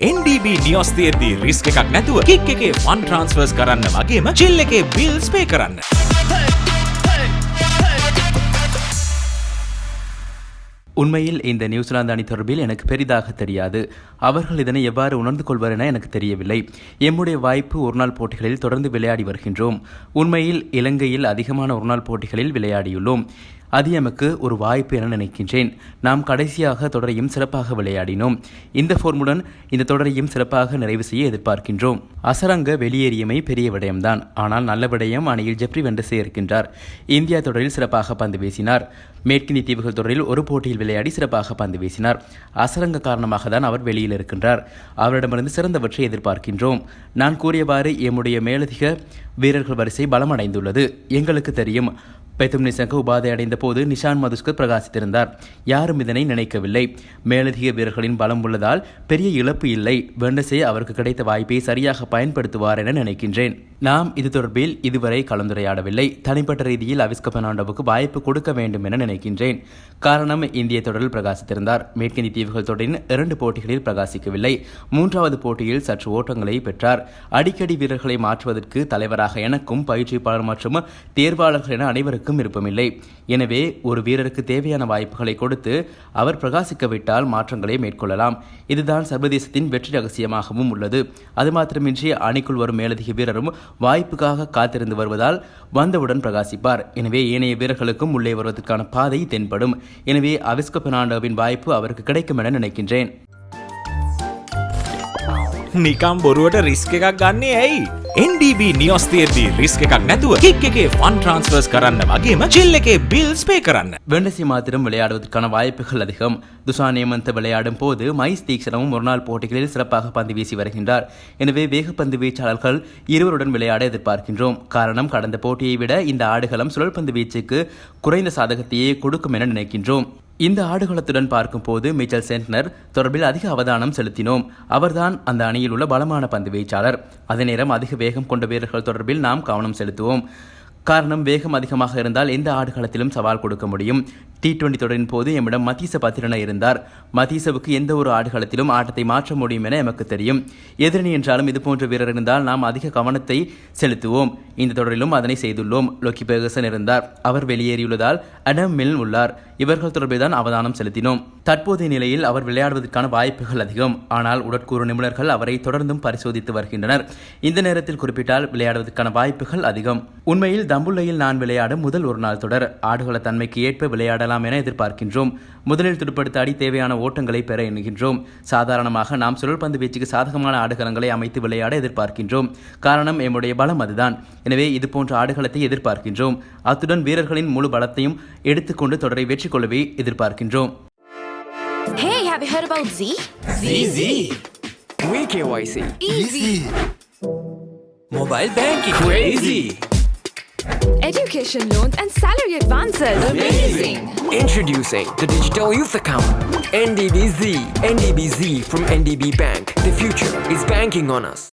NDB news තියද්දී risk එකක් නැතුව kick එකේ ෆන් ට්‍රන්ස්ෆර්ස් කරන්න වගේම චිල් එකේ බිල්ස් පේ කරන්න. உண்மையில் இந்த நியூசிலாந்து அணி தொடர்பில் எனக்கு பெரிதாக தெரியாது அவர்கள் இதனை எவ்வாறு உணர்ந்து கொள்வர் என எனக்கு தெரியவில்லை எம்முடைய வாய்ப்பு ஒருநாள் போட்டிகளில் தொடர்ந்து விளையாடி வருகின்றோம் உண்மையில் இலங்கையில் அதிகமான ஒருநாள் போட்டிகளில் விளையாடியுள்ளோம் அது எமக்கு ஒரு வாய்ப்பு என நினைக்கின்றேன். நாம் கடைசியாக தொடரையும் சிறப்பாக விளையாடினோம். இந்த ஃபோர்முடன் இந்த தொடரையும் சிறப்பாக நிறைவு செய்ய எதிர்பார்க்கின்றோம். அசரங்க வெளியேறியமை பெரிய விடயம்தான். ஆனால் நல்ல விடயம் அணியில் ஜெப்ரி வெண்டசே இருக்கின்றார். இந்தியா தொடரில் சிறப்பாக பந்து வீசினார். மேற்கிந்திய தீவுகள் தொடரில் ஒரு போட்டியில் விளையாடி சிறப்பாக பந்து வீசினார். அசரங்க காரணமாக தான் அவர் வெளியில் இருக்கின்றார். அவரிடமிருந்து சிறந்தவற்றை எதிர்பார்க்கின்றோம். நான் கூறியவாறு எம்முடைய மேலதிக வீரர்கள் வரிசை பலமடைந்துள்ளது. எங்களுக்கு தெரியும் பெத்தும் நிசங்க உபாதை அடைந்த போது நிஷான் மதுஸ்கர் பிரகாசித்திருந்தார். யாரும் இதனை நினைக்கவில்லை. மேலதிக வீரர்களின் பலம் உள்ளதால் பெரிய இழப்பு இல்லை. வெண்டசே அவருக்கு கிடைத்த வாய்ப்பை சரியாக பயன்படுத்துவார் என நினைக்கின்றேன். நாம் இது தொடர்பில் இதுவரை கலந்துரையாடவில்லை. தனிப்பட்ட ரீதியில் அவிஸ்க பெர்னாண்டோவுக்கு வாய்ப்பு கொடுக்க வேண்டும் என நினைக்கின்றேன். காரணம் இந்திய தொடரில் பிரகாசித்திருந்தார். மேற்கிந்திய தீவுகள் தொடரின் இரண்டு போட்டிகளில் பிரகாசிக்கவில்லை. மூன்றாவது போட்டியில் சற்று ஓட்டங்களை பெற்றார். அடிக்கடி வீரர்களை மாற்றுவதற்கு தலைவராக எனக்கும் பயிற்சியாளர் மற்றும் தேர்வாளர்கள் என அனைவருக்கும் விருப்பமில்லை. எனவே ஒரு வீரருக்கு தேவையான வாய்ப்புகளை கொடுத்து அவர் பிரகாசிக்கவிட்டால் மாற்றங்களை மேற்கொள்ளலாம். இதுதான் சர்வதேசத்தின் வெற்றி ரகசியமாகவும் உள்ளது. அது மாத்திரமின்றி அணிக்குள் வரும் மேலதிக வீரரும் வாய்ப்புக்காக காத்திருந்து வருவதால் வந்தவுடன் பிரகாசிப்பார் எனவே ஏனைய வீரர்களுக்கும் உள்ளே வருவதற்கான பாதை தென்படும் எனவே அவிஸ்க பெர்னாண்டோவின் வாய்ப்பு அவருக்கு கிடைக்கும் என நினைக்கின்றேன் නිකම් බොරුවට රිස්ක එකක් ගන්නේ ඇයි. NDB නිියස් තියද්දී රිස්ක එකක් නැතුව කික් එකේ ෆන් ට්‍රන්ස්ෆර්ස් කරන්න වගේම චිල් එකේ බිල්ස් පේ කරන්න. வெண்டசி மாத்திரம் விளையாடுவதற்கான வாய்ப்புகள் அதிகம் துஷான் ஏமந்த் விளையாடும் போது மைஸ் தீக்ஷணமும் ஒருநாள் போட்டிகளில் சிறப்பாக பந்து வீசி வருகின்றார் எனவே வேகப்பந்து வீச்சாளர்கள் இருவருடன் விளையாட எதிர்பார்க்கின்றோம் காரணம் கடந்த போட்டியை விட இந்த ஆடுகளம் சுழல்பந்து வீச்சுக்கு குறைந்த சாதகத்தையே கொடுக்கும் என நினைக்கின்றோம் இந்த ஆடுகளத்துடன் பார்க்கும்போது மிச்சல் சென்ட்னர் தொடர்பில் அதிக அவதானம் செலுத்தினோம். அவர்தான் அந்த அணியில் உள்ள பலமான பந்து வீச்சாளர். அதே நேரம் அதிக வேகம் கொண்ட வீரர்கள் தொடர்பில் நாம் கவனம் செலுத்துவோம். காரணம் வேகம் அதிகமாக இருந்தால் எந்த ஆடுகளத்திலும் சவால் கொடுக்க முடியும். டி டுவெண்டி தொடரின் போது எம்மிடம் மதீச பத்திரன இருந்தார். மதீசவுக்கு எந்த ஒரு ஆடுகளத்திலும் ஆட்டத்தை மாற்ற முடியும் என எமக்கு தெரியும். எதிரணி என்றாலும் இது போன்ற வீரர் இருந்தால் நாம் அதிக கவனத்தை செலுத்துவோம். இந்த தொடரிலும் அதனை செய்துள்ளோம். லோக்கி பெர்கசன் இருந்தார். அவர் வெளியேறியுள்ளதால் அடம் மில் உள்ளார். இவர்கள் தொடர்பில் தான் அவதானம் செலுத்தினோம். தற்போதைய நிலையில் அவர் விளையாடுவதற்கான வாய்ப்புகள் அதிகம். ஆனால் உடற்கூறு நிபுணர்கள் அவரை தொடர்ந்தும் பரிசோதித்து வருகின்றனர். இந்த நேரத்தில் குறிப்பிட்டால் விளையாடுவதற்கான வாய்ப்புகள் அதிகம். உண்மையில் தம்புள்ளையில் நான் விளையாடும் முதல் ஒரு நாள் தொடர். ஆடுகள தன்மைக்கு ஏற்ப விளையாடலாம் என எதிர்பார்க்கின்றோம் முதலில் துடுப்படுத்தாடி தேவையான ஓட்டங்களை பெற எண்ணுகின்றோம் சாதாரணமாக நாம் சுழல்பந்து வீச்சுக்கு சாதகமான ஆடுகளங்களை அமைத்து விளையாட எதிர்பார்க்கின்றோம் காரணம் எம்முடைய பலம் அதுதான் எனவே இது போன்ற ஆடுகளத்தை எதிர்பார்க்கின்றோம் அத்துடன் வீரர்களின் முழு பலத்தையும் எடுத்துக்கொண்டு தொடரை வெற்றி கொள்ளவே எதிர்பார்க்கின்றோம் Hey, have you heard about Z? Easy. We KYC. Easy. Mobile banking. Crazy. Education loans and salary advances. Amazing. Introducing the Digital Youth Account. NDBZ. NDBZ from NDB Bank. The future is banking on us.